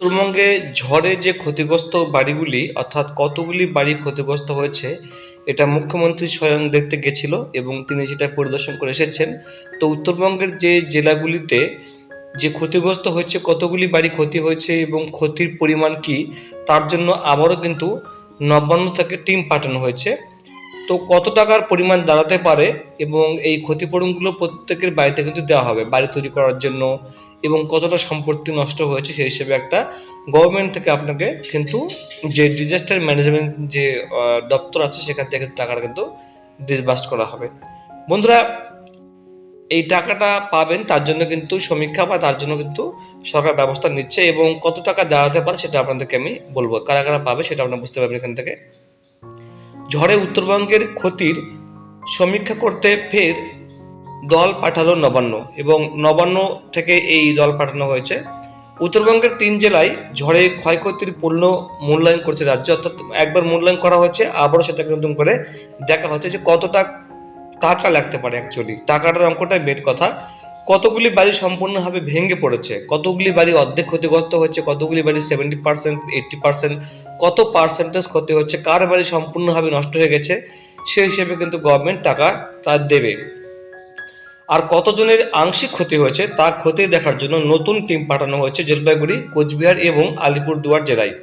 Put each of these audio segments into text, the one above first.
উত্তরবঙ্গে ঝড়ে যে ক্ষতিগ্রস্ত বাড়িগুলি, অর্থাৎ কতগুলি বাড়ি ক্ষতিগ্রস্ত হয়েছে, এটা মুখ্যমন্ত্রী স্বয়ং দেখতে গেছিল এবং তিনি সেটা পরিদর্শন করে এসেছেন। তো উত্তরবঙ্গের যে জেলাগুলিতে যে ক্ষতিগ্রস্ত হয়েছে, কতগুলি বাড়ি ক্ষতি হয়েছে এবং ক্ষতির পরিমাণ কি, তার জন্য আবারও কিন্তু নবান্ন থেকে টিম পাঠানো হয়েছে। তো কত টাকার পরিমাণ দাঁড়াতে পারে এবং এই ক্ষতিপূরণগুলো প্রত্যেকের বাড়িতে কিন্তু দেওয়া হবে, বাড়ি তৈরি করার জন্য এবং কতটা সম্পত্তি নষ্ট হয়েছে সেই হিসেবে একটা গভর্নমেন্ট থেকে আপনাকে কিন্তু যে ডিজাস্টার ম্যানেজমেন্ট যে দপ্তর আছে সেখান থেকে টাকাটা কিন্তু ডিসবার্স করা হবে। বন্ধুরা, এই টাকাটা পাবেন তার জন্য কিন্তু সমীক্ষা বা তার জন্য কিন্তু সরকার ব্যবস্থা নিচ্ছে এবং কত টাকা দেওয়া যেতে পারে সেটা আপনাদেরকে আমি বলব। কারা কারা পাবে সেটা আপনারা বুঝতে পারবেন এখান থেকে। ঝড়ে উত্তরবঙ্গের ক্ষতির সমীক্ষা করতে ফের দল পাঠালো নবান্ন এবং নবান্ন থেকে এই দল পাঠানো হয়েছে। উত্তরবঙ্গের তিন জেলায় ঝড়ে ক্ষয়ক্ষতির পূর্ণ মূল্যায়ন করছে রাজ্য, অর্থাৎ একবার মূল্যায়ন করা হয়েছে, আবারও সেটাকে নতুন করে দেখা হচ্ছে যে কতটা টাকা লাগতে পারে অ্যাকচুয়ালি টাকাটার অঙ্কটাই বেড কথা। কতগুলি বাড়ি সম্পূর্ণভাবে ভেঙে পড়েছে, কতগুলি বাড়ি অর্ধেক ক্ষতিগ্রস্ত হয়েছে, কতগুলি বাড়ি সেভেন্টি পার্সেন্ট এইট্টি পার্সেন্ট কত পার্সেন্টেজ ক্ষতি হচ্ছে, কার বাড়ি সম্পূর্ণভাবে নষ্ট হয়ে গেছে, সেই হিসেবে কিন্তু গভর্নমেন্ট টাকা তার দেবে। আর কতজনের আংশিক ক্ষতি হয়েছে তা ক্ষতি দেখার জন্য নতুন টিম পাঠানো হয়েছে জলপাইগুড়ি, কোচবিহার এবং আলিপুরদুয়ার জেলায়।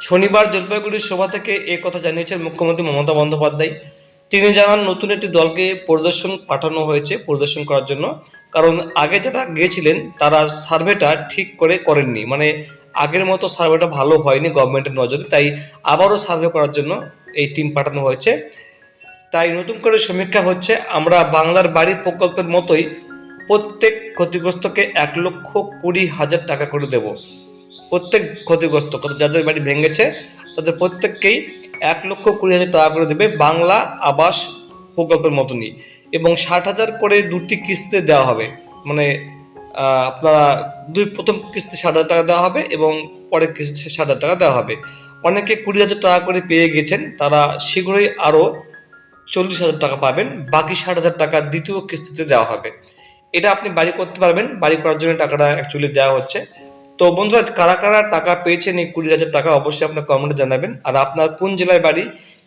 শনিবার জলপাইগুড়ির সভা থেকে এ কথা জানিয়েছেন মুখ্যমন্ত্রী মমতা বন্দ্যোপাধ্যায়। তিনি জানান, নতুন একটি দলকে পরিদর্শন পাঠানো হয়েছে পরিদর্শন করার জন্য। কারণ আগে যারা গিয়েছিলেন, তারা সার্ভেটা ঠিক করে করেননি। মানে আগের মতো সার্ভেটা ভালো হয়নি গভর্নমেন্টের নজরে। তাই আবারও সার্ভে করার জন্য এই টিম পাঠানো হয়েছে। তাই নতুন করে সমীক্ষা হচ্ছে, আমরা বাংলার বাড়ি প্রকল্পের মতোই প্রত্যেক ক্ষতিগ্রস্তকে এক লক্ষ কুড়ি হাজার টাকা করে দেব। প্রত্যেক ক্ষতিগ্রস্ত যাদের বাড়ি ভেঙেছে, তাদের প্রত্যেককেই এক লক্ষ কুড়ি হাজার টাকা করে দেবে বাংলা আবাস প্রকল্পের মতনই। এবং ষাট হাজার করে দুটি কিস্তিতে দেওয়া হবে। মানে আপনারা দুই, প্রথম কিস্তি ষাট হাজার টাকা দেওয়া হবে এবং পরের কিস্তি ষাট হাজার টাকা দেওয়া হবে। অনেকে কুড়ি হাজার টাকা করে পেয়ে গেছেন, তারা শীঘ্রই আরও চল্লিশ হাজার টাকা পাবেন, বাকি ষাট হাজার টাকা দ্বিতীয় কিস্তিতে দেওয়া হবে। এটা আপনি বাড়ি করতে পারবেন, বাড়ি করার জন্য টাকাটা অ্যাকচুয়ালি দেওয়া হচ্ছে। তো বন্ধুরা, কারা কারা টাকা পেয়েছেন এই কুড়ি হাজার টাকা অবশ্যই আপনার কমেন্টে জানাবেন। আর আপনার কোন জেলায় বাড়ি?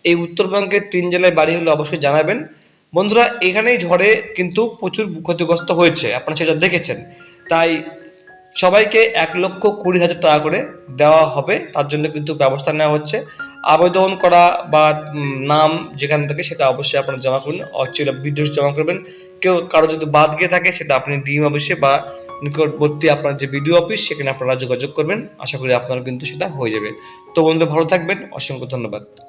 এই উত্তরবঙ্গের তিন জেলায় বাড়ি হলে অবশ্যই জানাবেন। বন্ধুরা, এখানেই ঝড়ে কিন্তু প্রচুর ক্ষতিগ্রস্ত হয়েছে, আপনারা সেটা দেখেছেন। তাই সবাইকে এক লক্ষ কুড়ি হাজার টাকা করে দেওয়া হবে, তার জন্য কিন্তু ব্যবস্থা নেওয়া হচ্ছে। আবেদন করা বা নাম যেখান থেকে সেটা অবশ্যই আপনারা জমা করুন অ্যাকচুয়ালি বিদ্রোহ জমা করবেন। কেউ কারও যদি বাদ গিয়ে থাকে, সেটা আপনি ডিম অফিসে বা নিকটবর্তী আপনার যে বিডিও অফিস, সেখানে আপনারা যোগাযোগ করবেন। আশা করি আপনারা কিন্তু সেটা হয়ে যাবে। তো বন্ধু ভালো থাকবেন। অসংখ্য ধন্যবাদ।